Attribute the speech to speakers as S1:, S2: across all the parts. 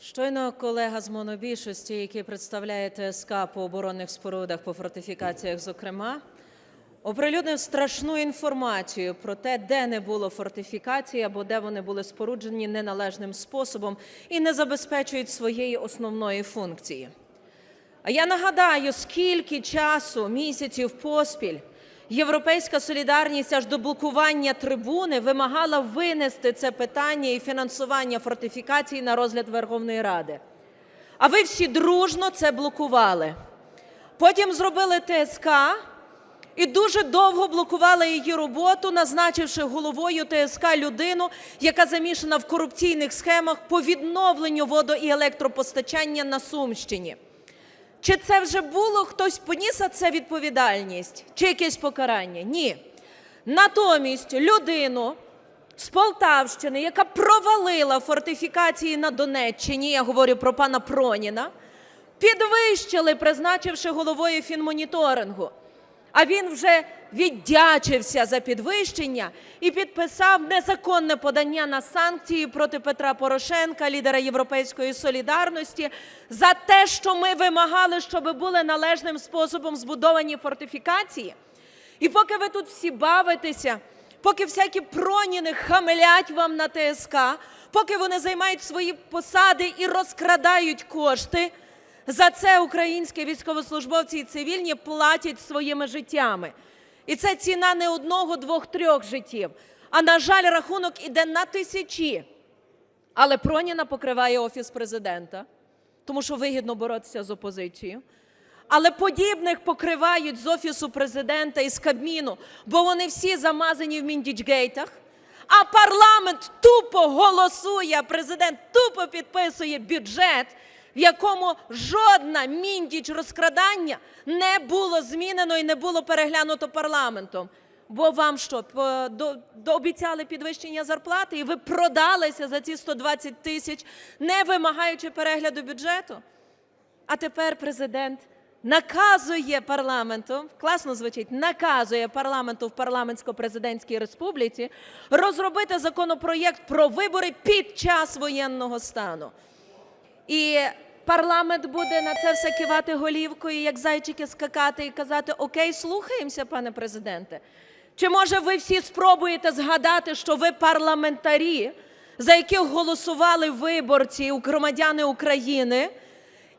S1: Щойно колега з монобільшості, який представляє ТСК по оборонних спорудах, по фортифікаціях, зокрема, оприлюднив страшну інформацію про те, де не було фортифікацій або де вони були споруджені неналежним способом і не забезпечують своєї основної функції. А я нагадаю, скільки часу, місяців поспіль Європейська солідарність аж до блокування трибуни вимагала винести це питання і фінансування фортифікацій на розгляд Верховної Ради. А ви всі дружно це блокували. Потім зробили ТСК і дуже довго блокували її роботу, назначивши головою ТСК людину, яка замішана в корупційних схемах по відновленню водо- і електропостачання на Сумщині. Чи це вже було хтось поніс це відповідальність чи якесь покарання? Ні. Натомість людину з Полтавщини, яка провалила фортифікації на Донеччині, я говорю про пана Проніна, підвищили, призначивши головою фінмоніторингу. А він вже віддячився за підвищення і підписав незаконне подання на санкції проти Петра Порошенка, лідера Європейської солідарності, за те, що ми вимагали, щоб були належним способом збудовані фортифікації. І поки ви тут всі бавитеся, поки всякі проніни хамелять вам на ТСК, поки вони займають свої посади і розкрадають кошти, за це українські військовослужбовці і цивільні платять своїми життями. І це ціна не одного, двох, трьох життів. А на жаль, рахунок іде на тисячі. Але Проніна покриває офіс президента, тому що вигідно боротися з опозицією. Але подібних покривають з офісу президента і з Кабміну, бо вони всі замазані в міндічгейтах. А парламент тупо голосує, президент тупо підписує бюджет, в якому жодна міндіч розкрадання не було змінено і не було переглянуто парламентом. Бо вам що, дообіцяли підвищення зарплати, і ви продалися за ці 120 тисяч, не вимагаючи перегляду бюджету? А тепер президент наказує парламенту, класно звучить, наказує парламенту в парламентсько-президентській республіці розробити законопроєкт про вибори під час воєнного стану. І парламент буде на це все кивати голівкою, як зайчики скакати і казати: Окей, слухаємося, пане президенте. Чи може ви всі спробуєте згадати, що ви парламентарі, за яких голосували виборці, громадяни України,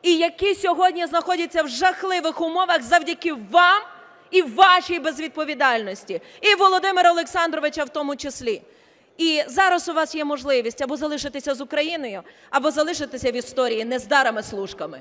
S1: і які сьогодні знаходяться в жахливих умовах завдяки вам і вашій безвідповідальності, і Володимира Олександровича в тому числі. І зараз у вас є можливість або залишитися з Україною, або залишитися в історії нездарими служками.